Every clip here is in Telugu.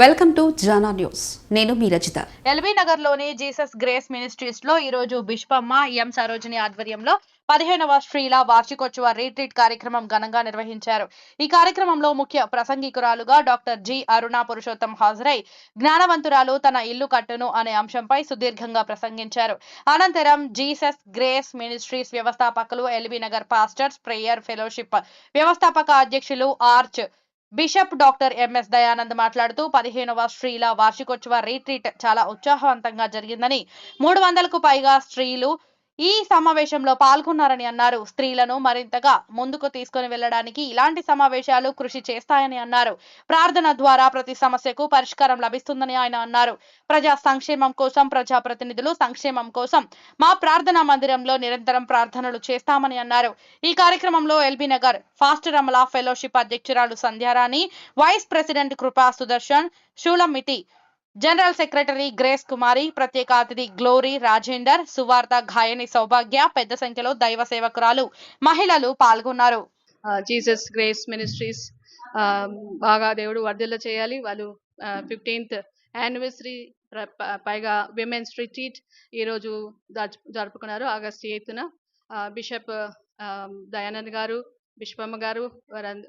Welcome to Jana news. నేను మీ రచిత. ఎల్బీ నగర్లోని జీసస్ గ్రేస్ మినిస్ట్రీస్లో ఈ రోజు బిష్పమ్మ ఎం సరోజిని ఆధ్వర్యంలో పదిహేనవ శ్రీల వార్షికోత్సవ రీట్రీట్ కార్యక్రమం ఘనంగా నిర్వహించారు. ఈ కార్యక్రమంలో ముఖ్య ప్రసంగికురాలుగా డాక్టర్ జి అరుణ పురుషోత్తం హాజరై జ్ఞానవంతురాలు తన ఇల్లు కట్టును అనే అంశంపై సుదీర్ఘంగా ప్రసంగించారు. అనంతరం జీసస్ గ్రేస్ మినిస్ట్రీస్ వ్యవస్థాపకులు LB Nagar pastors prayer fellowship వ్యవస్థాపక అధ్యక్షులు arch bishop doctor MS Dayanand మాట్లాడుతూ పదిహేనవ స్త్రీల వార్షికోత్సవ రీట్రీట్ చాలా ఉత్సాహవంతంగా జరిగిందని మూడు వందలకు పైగా స్త్రీలు ఈ సమావేశంలో పాల్గొన్నారని అన్నారు. స్త్రీలను మరింతగా ముందుకు తీసుకొని వెళ్ళడానికి ఇలాంటి సమావేశాలు కృషి చేస్తాయని అన్నారు. ప్రార్థన ద్వారా ప్రతి సమస్యకు పరిష్కారం లభిస్తుందని ఆయన అన్నారు. ప్రజా సంక్షేమం కోసం ప్రజా ప్రతినిధులు సంక్షేమం కోసం మా ప్రార్థనా మందిరంలో నిరంతరం ప్రార్థనలు చేస్తామని అన్నారు. ఈ కార్యక్రమంలో ఎల్బీ నగర్ ఫాస్ట్ రమల ఫెలోషిప్ అధ్యక్షురాలు సంధ్యారాణి వైస్ ప్రెసిడెంట్ కృపా సుదర్శన్ షూలమితి జనరల్ సెక్రటరీ గ్రేస్ కుమారి ప్రత్యేక అతిథి గ్లోరీ రాజేందర్ సువార్త గాయని సౌభాగ్య పెద్ద సంఖ్యలో దైవ సేవకురాలు మహిళలు పాల్గొన్నారు. జీసస్ గ్రేస్ మినిస్ట్రీస్ బాగా దేవుడు వర్ధిల్ల చేయాలి. వాళ్ళు uh, ఫిఫ్టీన్త్ యానివర్సరీ పైగా విమెన్స్ రిట్రీట్ ఈరోజు జరుపుకున్నారు ఆగస్ట్ ఎయిత్న బిషప్ దయానంద్ గారు బిష్పమ్మ గారు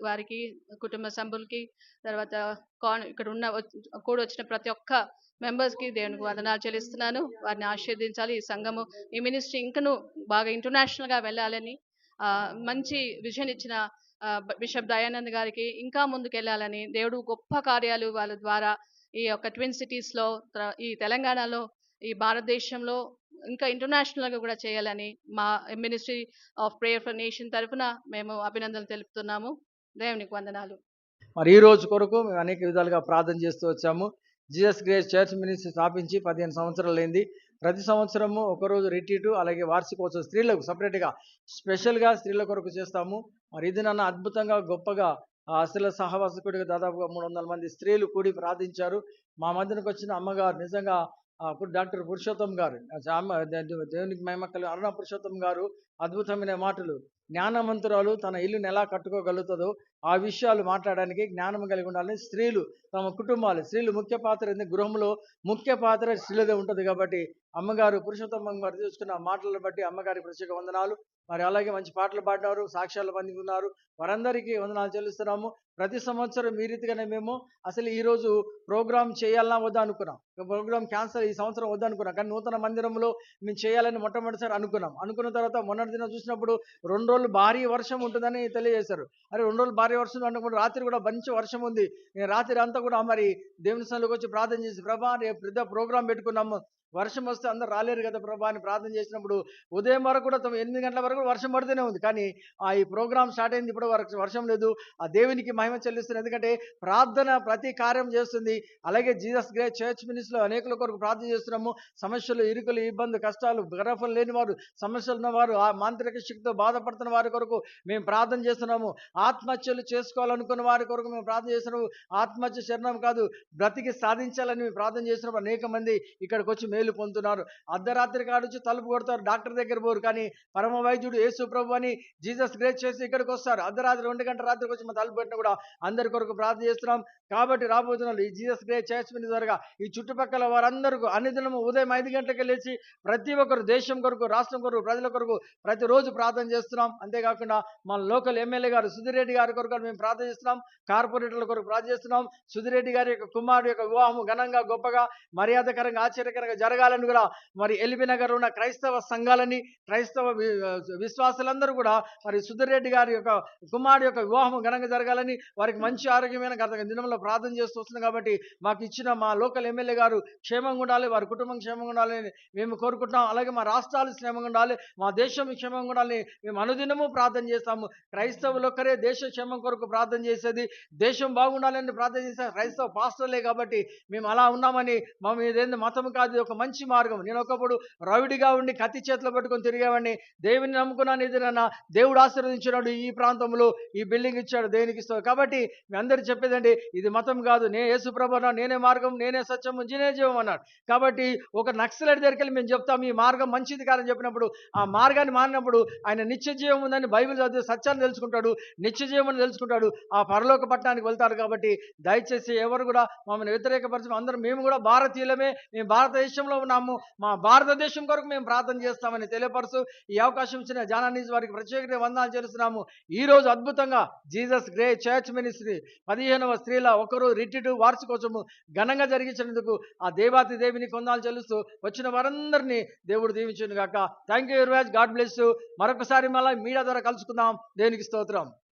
వారికి కుటుంబ సభ్యులకి తర్వాత కాన్ ఇక్కడ ఉన్న కూడి వచ్చిన ప్రతి ఒక్క మెంబర్స్కి దేవునికి వందనాలు చెల్లిస్తున్నాను. వారిని ఆశీర్వదించాలి. ఈ సంఘము ఈ మినిస్ట్రీ ఇంకను బాగా ఇంటర్నేషనల్గా వెళ్ళాలని మంచి విజన్ ఇచ్చిన బిషప్ దయానంద్ గారికి ఇంకా ముందుకెళ్ళాలని దేవుడు గొప్ప కార్యాలు వాళ్ళ ద్వారా ఈ యొక్క ట్విన్ సిటీస్లో ఈ తెలంగాణలో ఈ భారతదేశంలో ఇంకా ఇంటర్నేషనల్గా కూడా చేయాలని మా ministry of prayer for nation తరఫున మేము అభినందనలు తెలుపుతున్నాము. దేవునికి వందనాలు. మరి ఈ రోజు కొరకు మేము అనేక విధాలుగా ప్రార్థన చేస్తూ వచ్చాము. జీసస్ గ్రేస్ చర్చ్ మినిస్ట్రీ స్థాపించి పదిహేను సంవత్సరాలు అయింది ప్రతి సంవత్సరము ఒకరోజు రిట్రీటు అలాగే వార్షికోత్సవం స్త్రీలకు సపరేట్గా స్పెషల్గా స్త్రీల కొరకు చేస్తాము. మరి ఇది నన్ను అద్భుతంగా గొప్పగా స్త్రీల సహవాసకుడిగా దాదాపుగా మూడు వందల మంది స్త్రీలు కూడి ప్రార్థించారు. మా మధ్యనకు వచ్చిన అమ్మగారు నిజంగా అప్పుడు డాక్టర్ పురుషోత్తం గారు దేవునికి మేమక్కలు అరుణ పురుషోత్తం గారు అద్భుతమైన మాటలు. జ్ఞానవంతురాలు తన ఇల్లుని ఎలా కట్టుకోగలుగుతుందో ఆ విషయాలు మాట్లాడడానికి జ్ఞానం కలిగి ఉండాలని స్త్రీలు తమ కుటుంబాలు స్త్రీలు ముఖ్య పాత్ర ఏంది? గృహంలో ముఖ్య పాత్ర స్త్రీలదే ఉంటుంది కాబట్టి అమ్మగారు పురుషోత్తమ్మ గారు చూసుకున్న మాటలను బట్టి అమ్మగారికి ప్రత్యేక వందనాలు. మరి అలాగే మంచి పాటలు పాడినారు సాక్ష్యాలు పొందుకున్నారు వారందరికీ వందనాలు చెల్లిస్తున్నాము. ప్రతి సంవత్సరం ఈ రీతిగానే మేము అసలు ఈరోజు ప్రోగ్రామ్ చేయాలన్నా వద్దా అనుకున్నాం. ప్రోగ్రామ్ క్యాన్సల్ ఈ సంవత్సరం వద్దా అనుకున్నాం. కానీ నూతన మందిరంలో మేము చేయాలని మొట్టమొదటిసారి అనుకున్నాం. అనుకున్న తర్వాత మొన్న మొన్నటి దినం చూసినప్పుడు రెండు రోజులు భారీ వర్షం ఉంటుందని తెలియజేశారు. అరే రెండు రోజులు భారీ వర్షం అనుకున్నప్పుడు రాత్రి కూడా మంచి వర్షం ఉంది. రాత్రి అంతా కూడా మరి దేవుని స్థలంలోకి వచ్చి ప్రార్థన చేసి ప్రభా రేపు పెద్ద ప్రోగ్రామ్ పెట్టుకున్నాము. వర్షం వస్తే అందరు రాలేరు కదా ప్రభా అని ప్రార్థన చేసినప్పుడు ఉదయం వరకు కూడా తొమ్మిది ఎనిమిది గంటల వరకు వర్షం పడుతూనే ఉంది. కానీ ఆ ఈ ప్రోగ్రామ్ స్టార్ట్ అయింది ఇప్పుడు వరకు వర్షం లేదు. ఆ దేవునికి మహిమ చెల్లిస్తుంది ఎందుకంటే ప్రార్థన ప్రతి కార్యం చేస్తుంది. అలాగే జీసస్ గ్రే చర్చ్ మినిస్ట్లో అనేకుల కొరకు ప్రార్థన చేస్తున్నాము. సమస్యలు ఇరుకులు ఇబ్బంది కష్టాలు గర్భం లేని వారు సమస్యలు ఉన్నవారు ఆ మాంత్రిక శక్తితో బాధపడుతున్న వారి కొరకు మేము ప్రార్థన చేస్తున్నాము. ఆత్మహత్యలు చేసుకోవాలనుకున్న వారి కొరకు మేము ప్రార్థన చేస్తున్నాము. ఆత్మహత్య శరణం కాదు బ్రతికి సాధించాలని మేము ప్రార్థన చేసినప్పుడు అనేక మంది ఇక్కడికి వచ్చి మేలు పొందుతున్నారు. అర్ధరాత్రి కాడ తలుపు కొడతారు. డాక్టర్ దగ్గర పోరు. కానీ పరమ వైద్యుడు యేసు ప్రభు అని జీసస్ గ్రేట్ చేసి ఇక్కడికి వస్తారు. అర్ధరాత్రి రెండు గంటల రాత్రికి వచ్చి మా తలుపు పెట్టిన కూడా అందరి కొరకు ప్రార్థన చేస్తున్నాం. కాబట్టి రాబోతున్నారు. ఈ జీసస్ గ్రేట్ చేసిన ద్వారా ఈ చుట్టుపక్కల వారందరికీ అన్ని దినము ఉదయం ఐదు గంటలకు లేచి ప్రతి ఒక్కరు దేశం కొరకు రాష్ట్రం కొరకు ప్రజల కొరకు ప్రతిరోజు ప్రార్థన చేస్తున్నాం. అంతేకాకుండా మన లోకల్ ఎమ్మెల్యే గారు సుధిరెడ్డి గారి కొరకు మేము ప్రార్థన చేస్తున్నాం. కార్పొరేటర్ల కొరకు ప్రార్థన చేస్తున్నాం. సుధిరెడ్డి గారి యొక్క కుమారుడు యొక్క వివాహం ఘనంగా గొప్పగా మర్యాదకరంగా ఆశ్చర్యకరంగా జరగాలని కూడా మరి ఎల్బీ నగర్ ఉన్న క్రైస్తవ సంఘాలని క్రైస్తవ వి- విశ్వాసులందరూ కూడా మరి సుధిరెడ్డి గారి యొక్క కుమారుడు యొక్క వివాహం ఘనంగా జరగాలని వారికి మంచి ఆరోగ్యమైన గత దినంలో ప్రార్థన చేస్తూ వస్తుంది కాబట్టి మాకు ఇచ్చిన మా లోకల్ ఎమ్మెల్యే గారు క్షేమంగా ఉండాలి వారి కుటుంబం క్షేమంగా ఉండాలని మేము కోరుకుంటున్నాం. అలాగే మా రాష్ట్రాలు క్షేమంగా ఉండాలి మా దేశం క్షేమంగా ఉండాలని మేము అనుదినము ప్రార్థన చేస్తాము. క్రైస్తవులు ఒక్కరే దేశ క్షేమం కొరకు ప్రార్థన చేసేది దేశం బాగుండాలని ప్రార్థన చేసే క్రైస్తవ పాస్టర్లే కాబట్టి మేము అలా ఉన్నామని మా మీదేంది మతం కాదు ఒక మంచి మార్గం. నేను ఒకప్పుడు రౌడిగా ఉండి కత్తి చేతిలో పట్టుకొని తిరిగేవాడిని దేవుని నమ్ముకున్నాను ఇది నా దేవుడు ఆశీర్వదించినాడు ఈ ప్రాంతంలో. ఈ బిల్డింగ్ ఇచ్చాడు దేనికి ఇస్తాడు కాబట్టి మీ అందరు చెప్పేదండి ఇది మతం కాదు. నే యేసు నేనే మార్గం నేనే సత్యం నేనే జీవం అన్నాడు. కాబట్టి ఒక నక్సలైట్ దగ్గరికి వెళ్ళి మేము చెప్తాం ఈ మార్గం మంచిది కాదని చెప్పినప్పుడు ఆ మార్గాన్ని మారినప్పుడు ఆయన నిత్య జీవం ఉందని బైబిల్ చదివి సత్యాన్ని తెలుసుకుంటాడు నిత్య జీవం తెలుసుకుంటాడు. ఆ పరలోక పట్టణానికి వెళ్తాడు కాబట్టి దయచేసి ఎవరు కూడా మమ్మల్ని వ్యతిరేకపరచడం అందరూ మేము కూడా భారతీయులమే మేము భారతదేశంలో ఉన్నాము. మా భారతదేశం కొరకు మేము ప్రార్థన చేస్తామని తెలియపరుస్తూ ఈ అవకాశం ఇచ్చిన జానానీస్ వారికి ప్రత్యేక వందనాలు చేస్తున్నాము ఈ రోజు అద్భుతంగా జీసస్ గ్రే చర్చ్ మినిస్ట్రీ పదిహేనవ స్త్రీల ఒకరు రిట్టిటు వార్షికోత్సవం ఘనంగా జరిగించినందుకు ఆ దేవాతి దేవిని కొందాలు చెల్లుస్తూ వచ్చిన వారందరినీ దేవుడు దీవించును గాక thank you very God bless మరొకసారి మళ్ళీ మీడియా ద్వారా కలుసుకుందాం. దేనికి స్తోత్రం.